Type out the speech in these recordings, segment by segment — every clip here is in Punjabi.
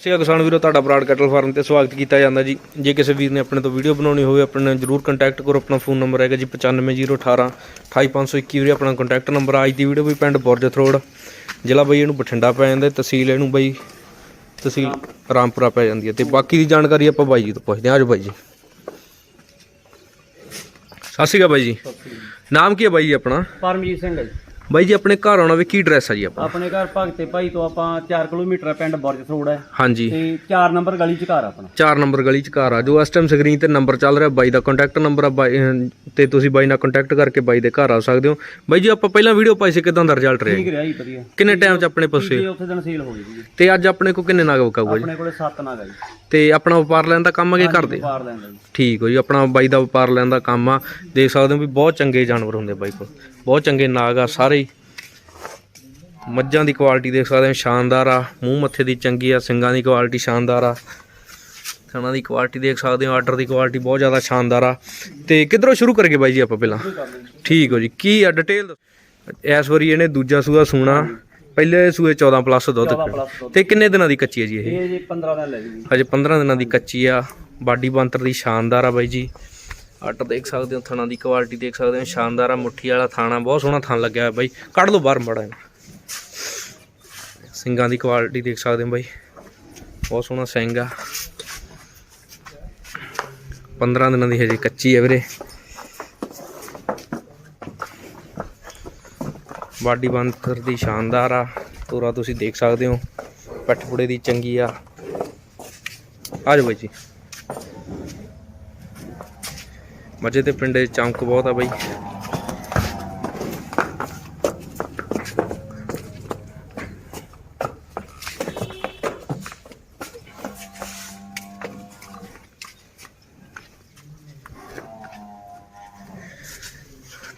ਸਿਆ ਕਿਸਾਨ ਵੀਰੋ ਤੁਹਾਡਾ ਬਰਾਡ ਕੈਟਲ ਫਾਰਮ ਤੇ ਸਵਾਗਤ ਕੀਤਾ ਜਾਂਦਾ ਜੀ। ਜੇ ਕਿਸੇ ਵੀਰ ਨੇ ਆਪਣੇ ਤੋਂ ਵੀਡੀਓ ਬਣਾਉਣੀ ਹੋਵੇ ਆਪਣੇ ਨਾਲ ਜਰੂਰ ਕੰਟੈਕਟ ਕਰੋ। ਆਪਣਾ ਫੋਨ ਨੰਬਰ ਹੈਗਾ ਜੀ 95018 28521 ਵੀਰੇ। ਆਪਣਾ ਕੰਟੈਕਟ ਨੰਬਰ। ਅੱਜ ਦੀ ਵੀਡੀਓ ਵੀ ਪਿੰਡ ਬੁਰਜ ਰੋਡ ਜ਼ਿਲ੍ਹਾ ਬਈ ਇਹਨੂੰ ਬਠਿੰਡਾ ਪੈ ਜਾਂਦਾ ਤਹਿਸੀਲ ਇਹਨੂੰ ਬਈ ਤਹਿਸੀਲ ਰਾਮਪੁਰਾ ਪੈ ਜਾਂਦੀ ਹੈ। ਤੇ ਬਾਕੀ ਦੀ ਜਾਣਕਾਰੀ ਆਪਾਂ ਬਾਈ ਜੀ ਤੋਂ ਪੁੱਛਦੇ ਹਾਂ। ਆਜੋ ਬਾਈ ਜੀ। ਸਤਿ ਸ਼੍ਰੀ ਅਕਾਲ ਬਾਈ ਜੀ। ਨਾਮ ਕੀ ਹੈ ਬਾਈ ਜੀ ਆਪਣਾ? ਪਰਮਜੀਤ ਸਿੰਘ ਹੈ ਜੀ। ਬਾਈ ਜੀ ਆਪਣੇ ਘਰ ਆਉਣਾ ਵੀ ਕੀ ਐਡਰੈਸ ਆ ਜੀ ਆਪਣਾ? ਆਪਣੇ ਘਰ ਭਗਤੇ ਭਾਈ ਤੋਂ ਆਪਾਂ 4 ਕਿਲੋਮੀਟਰ ਹੈ ਪਿੰਡ ਬੁਰਜ ਰੋਡ ਹੈ। ਹਾਂਜੀ। ਤੇ 4 ਨੰਬਰ ਗਲੀ ਚ ਘਰ ਆ ਆਪਣਾ। 4 ਨੰਬਰ ਗਲੀ ਚ ਘਰ ਆ। ਜੋ ਇਸ ਟਾਈਮ ਸਕਰੀਨ ਤੇ ਨੰਬਰ ਚੱਲ ਰਿਹਾ ਬਾਈ ਦਾ ਕੰਟੈਕਟ ਨੰਬਰ ਆ ਬਾਈ ਅਹ ਤੇ ਤੁਸੀਂ ਬਾਈ ਨਾਲ ਕੰਟੈਕਟ ਕਰਕੇ ਬਾਈ ਦੇ ਘਰ ਆ ਸਕਦੇ ਹੋ। ਬਾਈ ਜੀ ਆਪਾਂ ਪਹਿਲਾਂ ਵੀਡੀਓ ਪਾਈ ਸੀ ਕਿਦਾਂ ਦਾ ਰਿਜ਼ਲਟ ਰਿਹਾ ਠੀਕ? ਰਿਹਾ ਜੀ ਵਧੀਆ। ਕਿੰਨੇ ਟਾਈਮ ਚ ਆਪਣੇ ਪਸ਼ੂ ਤੇ ਉੱਥੇ ਦਿਨ ਸੇਲ ਹੋ ਗਈ ਜੀ ਤੇ ਅੱਜ ਆਪਣੇ ਕੋ ਕਿੰਨੇ ਨਾਗ ਵਕਾਊਗਾ ਜੀ? ਆਪਣੇ ਕੋਲੇ 7 ਨਾਗ ਆ ਜੀ। ਤੇ ਆਪਣਾ ਵਪਾਰ ਲੈਣ ਦਾ ਕੰਮ ਅਗੇ ਕਰਦੇ ਪਾਰ ਲੈਂਦਾ ਜੀ। ਠੀਕ ਹੋ ਜੀ ਆਪਣਾ ਬਾਈ ਦਾ ਵਪਾਰ ਲੈਣ ਦਾ ਕੰਮ ਆ। ਦੇਖ ਸਕਦੇ ਹੋ ਵੀ ਬਹੁਤ ਚੰਗੇ ਜਾਨਵਰ ਹੁੰਦੇ ਬਾਈ ਕੋਲ। ਬਹੁਤ ਚੰਗੇ ਨਾਗ ਆ ਸਾਰੇ ਹੀ ਮੱਝਾਂ ਦੀ ਕੁਆਲਿਟੀ ਦੇਖ ਸਕਦੇ ਹੋ ਸ਼ਾਨਦਾਰ ਆ। ਮੂੰਹ ਮੱਥੇ ਦੀ ਚੰਗੀ ਆ ਸਿੰਗਾਂ ਦੀ ਕੁਆਲਿਟੀ ਸ਼ਾਨਦਾਰ ਆ। ਥਣਾ ਦੀ ਕੁਆਲਿਟੀ ਦੇਖ ਸਕਦੇ ਹੋ ਆਰਡਰ ਦੀ ਕੁਆਲਿਟੀ ਬਹੁਤ ਜ਼ਿਆਦਾ ਸ਼ਾਨਦਾਰ ਆ। ਤੇ ਕਿੱਧਰੋਂ ਸ਼ੁਰੂ ਕਰੀਏ ਬਾਈ ਜੀ ਆਪਾਂ ਪਹਿਲਾਂ? ਠੀਕ ਹੋ ਜੀ। ਕੀ ਆ ਡਿਟੇਲ ਇਸ ਵਾਰੀ ਇਹਨੇ ਦੂਜਾ ਸੂਆ ਸੂਣਾ। ਪਹਿਲੇ ਸੂਏ 14 ਪਲੱਸ ਦੁੱਧ 14 ਪਲੱਸ ਦੁੱਧ। ਤੇ ਕਿੰਨੇ ਦਿਨਾਂ ਦੀ ਕੱਚੀ ਹੈ ਜੀ ਇਹ? ਇਹ ਜੀ 15 ਦਿਨ ਲੈ ਜੀ। ਹਜੇ 15 ਦਿਨਾਂ ਦੀ ਕੱਚੀ ਆ। ਬਾਡੀ ਬੰਤਰ ਦੀ ਸ਼ਾਨਦਾਰ ਆ ਬਾਈ ਜੀ। ਆਟ ਦੇਖ ਸਕਦੇ ਹੋ ਥਣਾ ਦੀ ਕੁਆਲਿਟੀ ਦੇਖ ਸਕਦੇ ਹੋ ਸ਼ਾਨਦਾਰ ਆ ਮੁੱਠੀ ਵਾਲਾ ਥਾਣਾ ਬਹੁਤ ਸੋਹਣਾ ਥਣ ਲੱਗਿਆ ਹੋਇਆ ਬਾਈ। ਕੱਢ ਲਓ ਬਾਹਰ ਮੜਾ ਸਿੰਗਾਂ ਦੀ ਕੁਆਲਿਟੀ ਦੇਖ ਸਕਦੇ ਹੋ ਬਾਈ। ਬਹੁਤ ਸੋਹਣਾ ਸਿੰਗ ਆ। 15 ਦਿਨਾਂ ਦੀ ਹਜੇ ਕੱਚੀ ਹੈ ਵੀਰੇ। ਬਾਡੀ ਬੰਤਰ ਦੀ ਸ਼ਾਨਦਾਰ ਆ। ਤੋਰਾ ਤੁਸੀਂ ਦੇਖ ਸਕਦੇ ਹੋ। ਪੱਠ ਪੁੜੇ ਦੀ ਚੰਗੀ ਆ। ਆ ਜਾਓ ਬਾਈ ਜੀ। ਮੱਝੇ ਤੇ ਪਿੰਡੇ ਚਮਕ ਬਹੁਤ ਆ ਬਾਈ।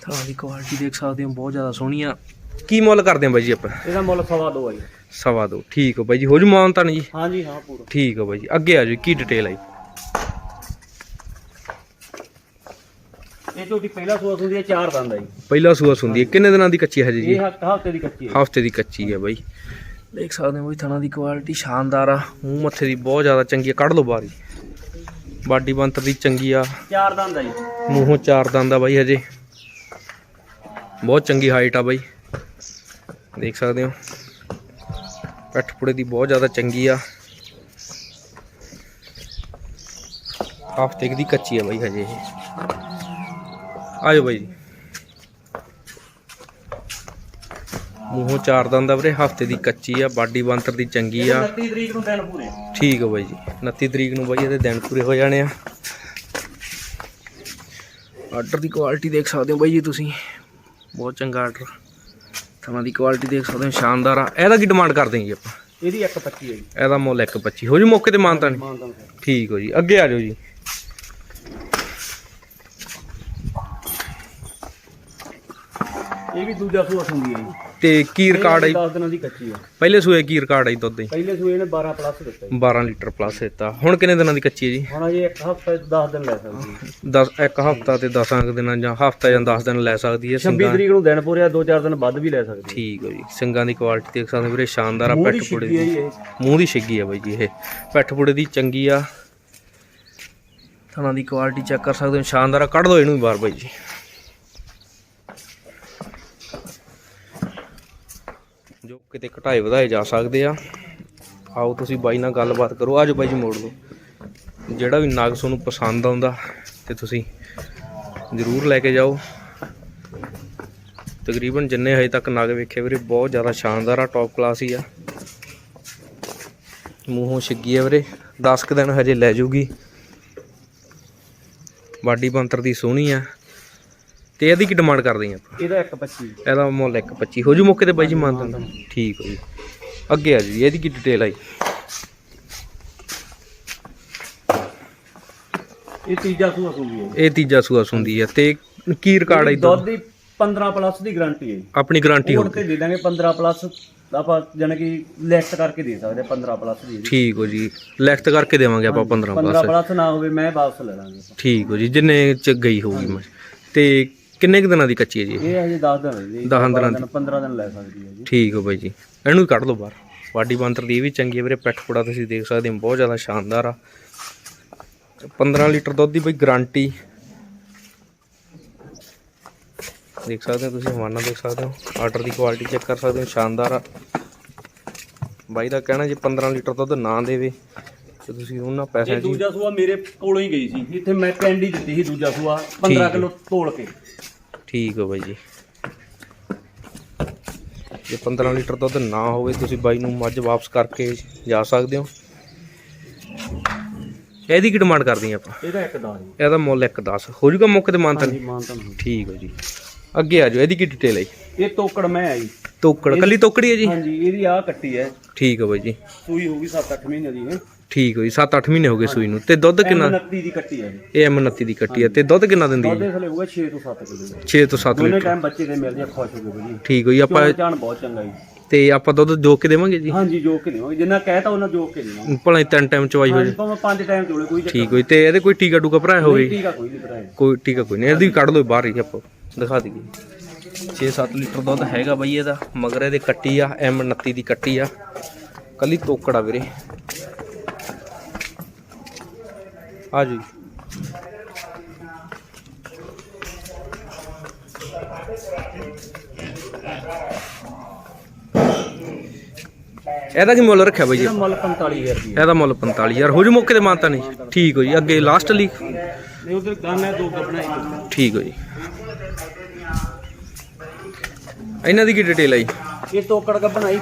ਥਾਂ ਦੀ ਕੁਆਲਿਟੀ ਦੇਖ ਸਕਦੇ ਹੋ ਬਹੁਤ ਜ਼ਿਆਦਾ ਸੋਹਣੀ ਆ ਕੀ ਮੁੱਲ ਕਰਦੇ ਆ ਬਾਈ ਜੀ ਆਪਾਂ? ਇਹਦਾ ਮੁੱਲ ਸਵਾ ਦੋ ਆ ਜੀ। ਸਵਾ ਦੋ ਠੀਕ ਹੋ ਬਾਈ ਜੀ ਹੋ ਜੂ ਮਾਨ ਤਾਂ ਜੀ? ਹਾਂਜੀ ਹਾਂ ਪੂਰਾ। ਠੀਕ ਹੋ ਬਾਈ ਜੀ ਅੱਗੇ ਆ ਜਾਓ ਕੀ ਡਿਟੇਲ ਆਈ ਇਹ ਝੋਟੀ ਪਹਿਲਾ ਸੂਆ ਸੁੰਦੀ ਹੈ 4 ਦੰਦ ਆ ਜੀ। ਪਹਿਲਾ ਸੂਆ ਸੁੰਦੀ ਹੈ ਕਿੰਨੇ ਦਿਨਾਂ ਦੀ ਕੱਚੀ ਹੈ ਜੀ? ਇਹ ਹਫ਼ਤੇ ਦੀ ਕੱਚੀ ਹੈ ਹਫ਼ਤੇ ਦੀ ਕੱਚੀ ਹੈ ਬਾਈ। ਦੇਖ ਸਕਦੇ ਹੋ ਬਾਈ ਥਣਾ ਦੀ ਕੁਆਲਿਟੀ ਸ਼ਾਨਦਾਰ ਆ ਮੂੰਹ ਮੱਥੇ ਦੀ ਬਹੁਤ ਜ਼ਿਆਦਾ ਚੰਗੀ ਆ ਕੱਢ ਲਓ ਬਾਰੀ ਬਾਡੀ ਬੰਤਰ ਦੀ ਚੰਗੀ ਆ। 4 ਦੰਦ ਆ ਜੀ। ਮੂੰਹੋਂ ਚਾਰ ਦੰਦ ਆ ਬਾਈ ਹਜੇ। ਬਹੁਤ ਚੰਗੀ ਹਾਈਟ ਆ ਬਾਈ। ਦੇਖ ਸਕਦੇ ਹੋ। ਪੱਠ ਪੁੜੇ ਦੀ ਬਹੁਤ ਜ਼ਿਆਦਾ ਚੰਗੀ ਆ। ਹਫ਼ਤੇ ਦੀ ਕੱਚੀ ਆ ਬਾਈ ਹਜੇ ਇਹ। ਆਜੋ ਬਾਈ ਜੀ। ਮੂੰਹੋਂ ਚਾਰ ਦੰਦ ਆ ਵੀਰੇ ਹਫ਼ਤੇ ਦੀ ਕੱਚੀ ਆ ਬਾਡੀ ਬੰਤਰ ਦੀ ਚੰਗੀ ਆ। 29 ਤਰੀਕ ਨੂੰ ਦਿਨ ਪੂਰੇ। ਠੀਕ ਆ ਬਾਈ ਜੀ 29 ਤਰੀਕ ਨੂੰ ਬਾਈ ਇਹਦੇ ਦਿਨ ਪੂਰੇ ਹੋ ਜਾਣੇ ਆ। ਆਰਡਰ ਦੀ ਕੁਆਲਿਟੀ ਦੇਖ ਸਕਦੇ ਹੋ ਬਾਈ ਜੀ ਤੁਸੀਂ। ਬਹੁਤ ਚੰਗਾ ਆਰਡਰ ਥਾਂ ਦੀ ਕੁਆਲਿਟੀ ਦੇਖ ਸਕਦੇ ਹੋ ਸ਼ਾਨਦਾਰ ਆ। ਇਹਦਾ ਕੀ ਡਿਮਾਂਡ ਕਰਦੇ ਜੀ ਆਪਾਂ? ਇਹਦੀ 125 ਹੈ ਜੀ। ਇਹਦਾ ਮੁੱਲ 125 ਹੋ ਜੀ ਮੌਕੇ ਤੇ ਮਾਨਤਾ ਨਹੀਂ? ਠੀਕ ਹੋ ਜੀ। ਅੱਗੇ ਆ ਜਾਓ ਜੀ। ਇਹ ਵੀ ਦੂਜਾ ਸੂਆ ਸੁੰਦੀ ਹੈ ਜੀ। ਤੇ ਕੀ ਰਿਕਾਰਡ ਆਈ 10 ਦਿਨਾਂ ਦੀ ਕੱਚੀ ਪਹਿਲੇ ਸੂਏ ਕੀ ਰਿਕਾਰਡ ਆਈ ਦੁੱਧ ਦੀ? ਪਹਿਲੇ ਸੂਏ ਨੇ 12 ਪਲੱਸ ਦਿੱਤਾ ਜੀ। 12 ਲੀਟਰ ਪਲੱਸ ਦਿੱਤਾ। ਹੁਣ ਕਿੰਨੇ ਦਿਨਾਂ ਦੀ ਕੱਚੀ ਹੈ ਜੀ? ਹੁਣ ਅਜੇ ਇੱਕ ਹਫਤਾ 10 ਦਿਨ ਲੈ ਸਕਦੀ ਹੈ 10 ਇੱਕ ਹਫਤਾ ਤੇ 10 ਦਿਨਾਂ ਜਾਂ ਹਫਤਾ ਜਾਂ 10 ਦਿਨ ਲੈ ਸਕਦੀ ਹੈ 26 ਸਿੰਘਾਂ। ਤਰੀਕ ਨੂੰ ਦਿਨ ਪੂਰਿਆ 2-4 ਦਿਨ ਵੱਧ ਵੀ ਲੈ ਸਕਦੀ ਠੀਕ ਹੋ ਜੀ। ਸਿੰਘਾਂ ਦੀ ਕੁਆਲਿਟੀ ਦੇਖ ਸਕਦੇ ਵੀਰੇ ਸ਼ਾਨਦਾਰ ਆ ਪੈਠ ਪੁੜੇ ਦੀ। ਮੂੰਹ ਦੀ ਛਿੱਗੀ ਆ ਬਾਈ ਜੀ ਇਹ। ਪੈਠ ਪੁੜੇ ਦੀ ਚੰਗੀ ਆ। ਥਣਾ ਦੀ ਕੁਆਲਿਟੀ ਚੈੱਕ ਕਰ ਸਕਦੇ ਹੋ। ਸ਼ਾਨਦਾਰ ਆ। ਕੱਢ ਦੋ ਇਹਨੂੰ ਵੀ ਬਾਹਰ ਬਾਈ ਜੀ। ਕਿਤੇ ਘਟਾਏ ਵਧਾਏ ਜਾ ਸਕਦੇ ਆ। ਆਓ ਤੁਸੀਂ ਬਾਈ ਨਾਲ ਗੱਲਬਾਤ ਕਰੋ ਆਜੋ ਬਾਈ ਜੀ ਮੋੜ ਲਓ। ਜਿਹੜਾ ਵੀ ਨਗ ਤੁਹਾਨੂੰ ਪਸੰਦ ਆਉਂਦਾ, ਤੇ ਤੁਸੀਂ ਜ਼ਰੂਰ ਲੈ ਕੇ ਜਾਓ। ਤਕਰੀਬਨ ਜਿੰਨੇ ਹਜੇ ਤੱਕ ਨਗ ਵੇਖੇ ਵੀਰੇ, ਬਹੁਤ ਜ਼ਿਆਦਾ ਸ਼ਾਨਦਾਰ ਆ ਟੌਪ ਕਲਾਸ ਹੀ ਆ। ਮੂੰਹੋਂ ਛਿੱਗੀ ਆ ਵੀਰੇ 10 ਕੁ ਦਿਨ ਹਜੇ ਲੈ ਜੂਗੀ। ਬਾਡੀ ਬੰਤਰ ਦੀ ਸੋਹਣੀ ਆ। ਤੇ ਇਹਦੀ ਕੀ ਡਿਮਾਂਡ ਕਰਦੇ ਆ ਆਪਾਂ? ਇਹਦਾ 1.25 ਇਹਦਾ ਮੁੱਲ 1.25 ਹੋ ਜੂ ਮੌਕੇ ਤੇ ਬਾਈ ਜੀ ਮੰਨਦਾ ਠੀਕ ਹੋ ਜੀ। ਅੱਗੇ ਆ ਜੀ ਇਹਦੀ ਕੀ ਡਿਟੇਲ ਆਈ ਇਹ ਤੀਜਾ ਸੂਆ ਸੁੰਦੀ ਹੈ ਇਹ ਤੀਜਾ ਸੂਆ ਸੁੰਦੀ ਆ। ਤੇ ਕੀ ਰਿਕਾਰਡ ਆਈ ਦੁੱਧ ਦੀ 15 ਪਲੱਸ ਦੀ ਗਾਰੰਟੀ ਹੈ ਆਪਣੀ ਗਾਰੰਟੀ ਹੋਰ ਤੇ ਦੇ ਦਾਂਗੇ 15 ਪਲੱਸ ਆਪਾਂ ਜਾਨ ਕਿ ਲਿਖਤ ਕਰਕੇ ਦੇ ਸਕਦੇ ਹਾਂ 15 ਪਲੱਸ ਦੀ ਠੀਕ ਹੋ ਜੀ। ਲਿਖਤ ਕਰਕੇ ਦੇਵਾਂਗੇ ਆਪਾਂ 15 15 ਪਲੱਸ ਪਲੱਸ ਨਾ ਹੋਵੇ ਮੈਂ ਵਾਪਸ ਲੈ ਲਾਂਗੇ। ਠੀਕ ਹੋ ਜੀ ਜਿੰਨੇ ਚ ਗਈ ਹੋਊਗੀ ਮੈਂ। ਤੇ ਕਿੰਨੇ ਕੁ ਦਿਨਾਂ ਦੀ ਕੱਚੀ ਹੈ ਜੀ ਇਹ? ਇਹ ਹਜੇ 10 ਦਿਨ ਹੈ ਜੀ। ਦਸਾਂ ਦਿਨਾਂ ਦੀ। 15 ਦਿਨ ਲੈ ਸਕਦੀ ਹੈ ਜੀ। ਠੀਕ ਹੋ ਬਾਈ ਜੀ। ਇਹਨੂੰ ਵੀ ਕੱਢ ਲਓ ਬਾਹਰ। ਬਾਡੀ ਬੰਤਰ ਦੀ ਇਹ ਵੀ ਚੰਗੀ ਹੈ ਵੀਰੇ ਪਿੱਠ ਪੁੜਾ ਤੁਸੀਂ ਦੇਖ ਸਕਦੇ ਹੋ ਬਹੁਤ ਜ਼ਿਆਦਾ ਸ਼ਾਨਦਾਰ ਆ। 15 ਲੀਟਰ ਦੁੱਧ ਦੀ ਬਈ ਗਾਰੰਟੀ। ਦੇਖ ਸਕਦੇ ਹੋ ਤੁਸੀਂ ਹਵਾਨਾ ਦੇਖ ਸਕਦੇ ਹੋ। ਆਰਡਰ ਦੀ ਕੁਆਲਿਟੀ ਚੈੱਕ ਕਰ ਸਕਦੇ ਹੋ ਸ਼ਾਨਦਾਰ ਆ। ਬਾਈ ਦਾ ਕਹਿਣਾ ਜੇ 15 ਲੀਟਰ ਦੁੱਧ ਨਾ ਦੇਵੇ ਤੇ ਤੁਸੀਂ ਉਹਨਾਂ ਇਹ 'ਚ ਹੀ- ਦੂਜਾ ਸੂਆ ਮੇਰੇ ਕੋਲੋਂ ਹੀ ਗਈ ਸੀ। ਇੱਥੇ ਮੈਂ ਕੈਂਡੀ ਦਿੱਤੀ ਸੀ ਦੂਜਾ ਸੂਆ 15 ਕਿਲੋ ਤੋਲ ਕੇ। ਠੀਕ ਹੋ ਬਾਈ ਜੀ। ਜੇ 15 ਲੀਟਰ ਦੁੱਧ ਨਾ ਹੋਵੇ ਤੁਸੀਂ ਬਾਈ ਨੂੰ ਮੱਝ ਵਾਪਸ ਕਰਕੇ ਜਾ ਸਕਦੇ ਹੋ। ਇਹਦੀ ਕੀ ਡਿਮਾਂਡ ਕਰਦੀ ਆਪਾਂ? ਇਹਦਾ ਇੱਕ ਦਾ ਜੀ। ਇਹਦਾ ਮੁੱਲ 1.10 ਹੋ ਜੂਗਾ ਮੌਕੇ ਤੇ ਮਾਨਤਾ ਹਾਂਜੀ ਮਾਨਤਾ ਨੂੰ ਠੀਕ ਹੋ ਜੀ। ਅੱਗੇ ਆ ਜਾਓ ਇਹਦੀ ਕੀ ਡਿਟੇਲ ਹੈ ਜੀ? ਇਹ ਤੋਕੜ ਮੈਂ ਆਈ ਤੋਕੜ ਕੱਲੀ ਤੋਕੜੀ ਹੈ ਜੀ? ਹਾਂਜੀ ਇਹਦੀ ਆ ਕੱਟੀ ਹੈ। ਠੀਕ ਹੋ ਬਾਈ ਜੀ। ਸੂਈ ਹੋਊਗੀ 7-8 ਮਹੀਨੇ ਦੀ ਇਹ। ਠੀਕ ਹੋ ਜੀ 7-8 ਮਹੀਨੇ ਹੋ ਗਏ ਸੂਈ ਨੂੰ। ਤੇ ਦੁੱਧ ਕਿੰਨਾ? 29 ਦੀ ਕੱਟੀ ਹੈ ਇਹ। ਇਹ M29 ਦੀ ਕੱਟੀ ਹੈ ਤੇ ਦੁੱਧ ਕਿੰਨਾ ਦਿੰਦੀ ਹੈ? ਉਹਦੇ ਥਲੇ ਹੋਊਗਾ 6 ਤੋਂ 7 ਕਿਲੋ 6 ਤੋਂ 7 ਦੋਨੇ ਟਾਈਮ ਬੱਚੇ ਦੇ ਮਿਲ ਜੇ ਖੁਸ਼ ਹੋ ਗਏ ਜੀ। ਠੀਕ ਹੋ ਜੀ ਆਪਾਂ ਚੋਣ ਚਾਣ ਬਹੁਤ ਚੰਗਾ ਜੀ। ਤੇ ਆਪਾਂ ਦੁੱਧ ਜੋ ਕੇ ਦੇਵਾਂਗੇ ਜੀ? ਹਾਂਜੀ ਜੋ ਕਿ ਨਹੀਂ ਜਿੰਨਾ ਕਹਿਤਾ ਉਹਨਾਂ ਜੋ ਕਿ ਨਹੀਂ ਭਲਾ ਤਿੰਨ ਟਾਈਮ ਚਵਾਈ ਹੋ ਜੇ ਭਾਵੇਂ ਪੰਜ ਟਾਈਮ ਚੋਲੇ ਕੋਈ ਠੀਕ ਹੋਈ। ਤੇ ਇਹਦੇ ਕੋਈ ਟੀਕਾ ਟੂਕਾ ਭਰਾਇਆ ਹੋਵੇ? ਟੀਕਾ ਕੋਈ ਨਹੀਂ ਭਰਾਇਆ। ਕੋਈ ਟੀਕਾ ਕੋਈ ਨਹੀਂ। ਇਹਦੀ ਕੱਢ ਲਓ ਬਾਹਰ ਹੀ ਆਪਾਂ। ਦਿਖਾ ਦਈਏ। 6-7 ਲੀਟਰ ਦੁੱਧ ਹੈਗਾ ਬਈ ਇਹਦਾ। ਮਗਰ ਇਹਦੇ ਕੱਟੀ ਆ M29 ਦੀ ਕੱਟੀ ਆ। ਕੱਲੀ ਤੋਕੜ ਆ ਵੀਰੇ। ਆ ਜੀ ਇਹਦਾ ਕੀ ਮੁੱਲ ਰੱਖਿਆ ਬਈ ਜੀ? ਇਹਦਾ ਮੁੱਲ 45000 ਰੁਪਏ ਇਹਦਾ ਮੁੱਲ 45000 ਹੋ ਜੂ ਮੌਕੇ ਤੇ ਮਾਨਤਾ ਨਹੀਂ? ਠੀਕ ਹੋ ਜੀ। ਅੱਗੇ ਲਾਸਟ ਲਈ? ਨਹੀਂ ਉਧਰ ਗਾਣਾ ਦੋ ਕੱਪੜਾ ਇੱਕ। ਠੀਕ ਹੋ ਜੀ। ਇਹਨਾਂ ਦੀ ਕੀ ਡਿਟੇਲ ਆਈ ਇਹ ਤੋਕੜ ਕਾ ਬਣਾਈ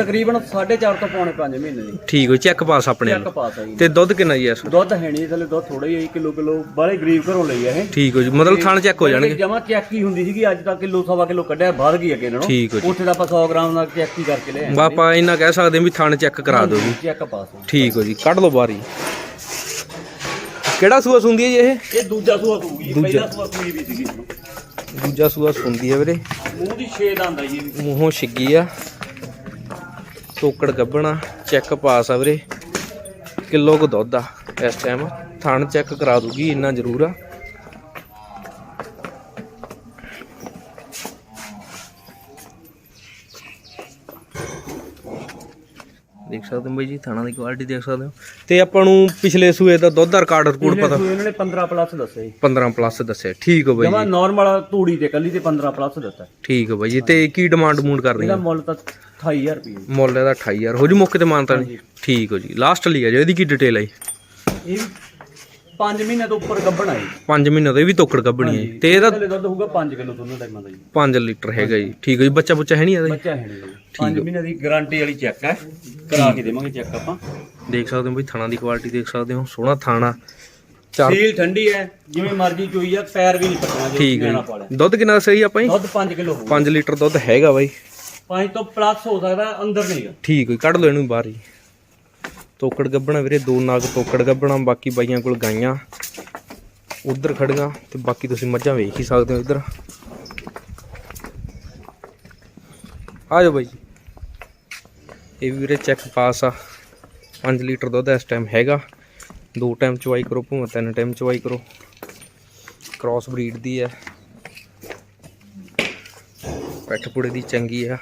ਤਕਰੀਬਨ 4.5 ਤੋਂ ਪੌਣੇ 5 ਮਹੀਨੇ ਦੀ। ਠੀਕ ਹੋ ਚੈੱਕ ਪਾਸ ਆਪਣੇ ਚੱਕ ਨੂੰ ਪਾਸ ਆ ਜੀ। ਤੇ ਦੁੱਧ ਕਿੰਨਾ ਜੀ ਇਸ ਦੁੱਧ ਹੈ ਨਹੀਂ ਥਲੇ ਦੁੱਧ ਥੋੜਾ ਹੀ ਹੈ ਕਿਲੋ ਕਿਲੋ ਬਾਹਲੇ ਗਰੀਬ ਘਰੋਂ ਲਈ ਆ ਇਹ। ਠੀਕ ਹੋ ਜੀ ਮਤਲਬ ਥਣ ਚੈੱਕ ਹੋ ਜਾਣਗੇ। ਜਮਾ ਚੈੱਕ ਹੀ ਹੁੰਦੀ ਸੀਗੀ ਅੱਜ ਤੱਕ ਕਿਲੋ ਸਵਾ ਕਿਲੋ ਕੱਢਿਆ ਵੱਧ ਗਈ ਅੱਗੇ ਨਾਲੋਂ। ਠੀਕ ਹੋ ਜੀ। ਉੱਥੇ ਦਾ ਆਪਾਂ 100 ਗ੍ਰਾਮ ਨਾਲ ਚੈੱਕ ਹੀ ਕਰਕੇ ਲਿਆ ਬਾਪਾ ਇੰਨਾ ਕਹਿ ਸਕਦੇ ਹਾਂ ਵੀ ਥਣ ਚੈੱਕ ਕਰਾ ਦਿਓ ਜੀ। ਚੈੱਕ ਪਾਸ ਆ। ਠੀਕ ਹੋ ਜੀ ਕੱਢ ਲਓ ਬਾਰੀ ਕਿਹੜਾ ਸੂਆ ਸੁੰਦੀ ਹੈ ਜੀ ਇਹ? ਇਹ ਦੂਜਾ ਸੂਆ ਸੂਗੀ ਦੂਜਾ। ਪਹਿਲਾ ਸੂਆ ਸੂਈ ਵੀ ਸੀਗੀ। ਦੂਜਾ ਸੂਆ ਸੁੰਦੀ ਹੈ ਵੀਰੇ। ਮੂੰਹ ਦੀ ਛੇਦ ਆਂਦਾ ਜੀ ਇਹਦੀ। ਮੂੰਹੋਂ ਛਿੱਗੀ ਆ। ਤੋਕੜ ਗੱਬਣਾ ਚੈੱਕ ਪਾਸ ਆ ਵੀਰੇ। ਕਿਲੋ ਕੁ ਦੁੱਧ ਆ ਇਸ ਟਾਈਮ ਥਣ ਚੈੱਕ ਕਰਾ ਦੂਗੀ, ਇੰਨਾ ਜ਼ਰੂਰ ਆ। ਸਕਦੇ ਹੋ ਬਾਈ ਜੀ ਥਾਣਾ ਦੀ ਕੁਆਲਿਟੀ ਦੇਖ ਸਕਦੇ ਹੋ। ਤੇ ਆਪਾਂ ਨੂੰ ਪਿਛਲੇ ਸੂਏ ਦਾ ਦੁੱਧ ਦਾ ਰਿਕਾਰਡ ਰਿਪੋਰਟ ਪਤਾ। ਇਹਨਾਂ ਨੇ 15 ਪਲੱਸ ਦੱਸਿਆ ਜੀ 15 ਪਲੱਸ ਦੱਸਿਆ ਠੀਕ ਹੋ ਬਾਈ ਜਮਾ ਜੀ। ਨਾਰਮਲ ਤੂੜੀ ਤੇ ਕੱਲੀ ਤੇ 15 ਪਲੱਸ ਦਿੱਤਾ। ਠੀਕ ਹੋ ਬਾਈ ਜੀ। ਤੇ ਕੀ ਡਿਮਾਂਡ ਮੂਡ ਕਰਨੀ ਇਹਦਾ ਆ ਮੁੱਲ ਤਾਂ 28000 ਰੁਪਏ ਮੁੱਲ ਇਹਦਾ 28000 ਹੋ ਜੂ ਮੌਕੇ ਤੇ ਮਾਨਤਾ ਨਹੀਂ। ਠੀਕ ਹੋ ਜੀ। ਲਾਸਟ ਲਈ ਆ ਜੀ ਇਹਦੀ ਕੀ ਡਿਟੇਲ ਆਈ ਇਹ 5 ਮਹੀਨੇ ਤੋਂ ਉੱਪਰ ਗੱਭਣ ਆਈ 5 ਮਹੀਨੇ ਤੋਂ ਇਹ ਵੀ ਤੋਕੜ ਕੱਢਣੀ ਹੈ। ਤੇ ਇਹਦਾ ਦੁੱਧ ਹੋਊਗਾ 5 ਕਿਲੋ ਦੋਨੋਂ ਟਾਈਮਾਂ ਦਾ ਜੀ। 5 ਲੀਟਰ ਹੈਗਾ ਜੀ। ਠੀਕ ਹੈ ਜੀ ਬੱਚਾ ਬੁੱਚਾ ਹੈ ਨਹੀਂ ਇਹਦਾ ਬੱਚਾ ਹੈ ਨਹੀਂ ਜੀ। 5 ਮਹੀਨੇ ਦੀ ਗਾਰੰਟੀ ਵਾਲੀ ਚੈੱਕ ਹੈ। ਕਰਾ ਕੇ ਦੇਵਾਂਗੇ ਚੈੱਕ ਆਪਾਂ। ਦੇਖ ਸਕਦੇ ਹੋ ਬਈ ਥਣਾ ਦੀ ਕੁਆਲਿਟੀ ਦੇਖ ਸਕਦੇ ਹੋ। ਸੋਹਣਾ ਥਾਣਾ। ਸੀਲ ਠੰਡੀ ਹੈ। ਜਿਵੇਂ ਮਰਜ਼ੀ ਚੋਈ ਆ ਪੈਰ ਵੀ ਨਹੀਂ ਪੱਟਣਾ ਜੇ ਠੀਕ ਹੈ ਦੁੱਧ ਕਿੰਨਾ ਸਹੀ ਆਪਾਂ ਜੀ ਦੁੱਧ 5 ਕਿਲੋ ਹੋਊਗਾ। 5 ਲੀਟਰ ਦੁੱਧ ਹੈਗਾ ਬਾਈ। 5 ਤੋਂ ਪਲੱਸ ਹੋ ਸਕਦਾ ਅੰਦਰ ਨਹੀਂਗਾ ਠੀਕ ਹੋਈ ਕੱਢ ਲਓ ਇਹਨੂੰ ਬਾਹਰ ਹੀ। ਤੋਕੜ ਗੱਬਣਾ ਵੀਰੇ, ਦੋ ਨਾਗ ਤੋਕੜ ਗੱਬਣਾ, ਬਾਕੀ ਬਾਈਆਂ ਕੋਲ ਗਾਈਆਂ। ਉਧਰ ਖੜੀਆਂ ਤੇ ਬਾਕੀ ਤੁਸੀਂ ਮੱਝਾਂ ਵੇਖ ਹੀ ਸਕਦੇ ਹੋ ਇੱਧਰ। ਆ ਜਾਓ ਬਾਈ ਇਹ ਵੀਰੇ ਚੈੱਕ ਪਾਸ ਆ। 5 ਲੀਟਰ ਦੁੱਧ ਇਸ ਟਾਈਮ ਹੈਗਾ। ਦੋ ਟਾਈਮ ਚਵਾਈ ਕਰੋ ਭਾਵੇਂ ਤਿੰਨ ਟਾਈਮ ਚਵਾਈ ਕਰੋ। ਕ੍ਰਾਸ ਬਰੀਡ ਦੀ ਹੈ। ਪੈਠ ਪੁੜੇ ਦੀ ਚੰਗੀ ਆ।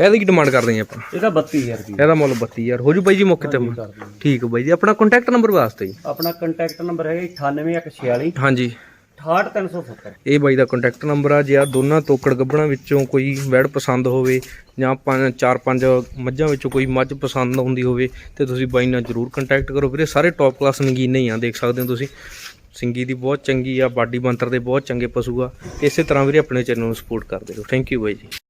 ਇਹਦੀ ਕੀ ਡਿਮਾਂਡ ਕਰਦੇ ਆ ਆਪਾਂ? ਇਹਦਾ 32000 ਰੁਪਏ ਇਹਦਾ ਮੁੱਲ 32000 ਹੋ ਜੂ ਬਾਈ ਜੀ ਮੌਕੇ ਤੇ ਕਰ। ਠੀਕ ਹੈ ਬਾਈ ਜੀ ਆਪਣਾ ਕੰਟੈਕਟ ਨੰਬਰ ਵਾਸਤੇ ਜੀ। ਆਪਣਾ ਕੰਟੈਕਟ ਨੰਬਰ ਹੈ 98146 ਹਾਂਜੀ। 68370 ਇਹ ਬਾਈ ਦਾ ਕੰਟੈਕਟ ਨੰਬਰ ਆ ਜੇ ਆ ਦੋਨਾਂ ਤੋਕੜ ਗੱਬਣਾ ਵਿੱਚੋਂ ਕੋਈ ਵੈੜ ਪਸੰਦ ਹੋਵੇ ਜਾਂ ਪੰਜ ਚਾਰ ਪੰਜ ਮੱਝਾਂ ਵਿੱਚੋਂ ਕੋਈ ਮੱਝ ਪਸੰਦ ਆਉਂਦੀ ਹੋਵੇ ਤੇ ਤੁਸੀਂ ਬਾਈ ਨਾਲ ਜਰੂਰ ਕੰਟੈਕਟ ਕਰੋ ਵੀਰੇ। ਸਾਰੇ ਟੌਪ ਕਲਾਸ ਨਗੀਨੇ ਹੀ ਆ ਦੇਖ ਸਕਦੇ ਹੋ ਤੁਸੀਂ। ਸਿੰਗੀ ਦੀ ਬਹੁਤ ਚੰਗੀ ਆ ਬਾਡੀ ਬੰਤਰ ਦੇ ਬਹੁਤ ਚੰਗੇ ਪਸ਼ੂ ਆ। ਇਸੇ ਤਰ੍ਹਾਂ ਵੀਰੇ ਆਪਣੇ ਚੈਨਲ ਨੂੰ ਸਪੋਰਟ ਕਰਦੇ ਰਹੋ। ਥੈਂਕ ਯੂ ਬਾਈ ਜੀ।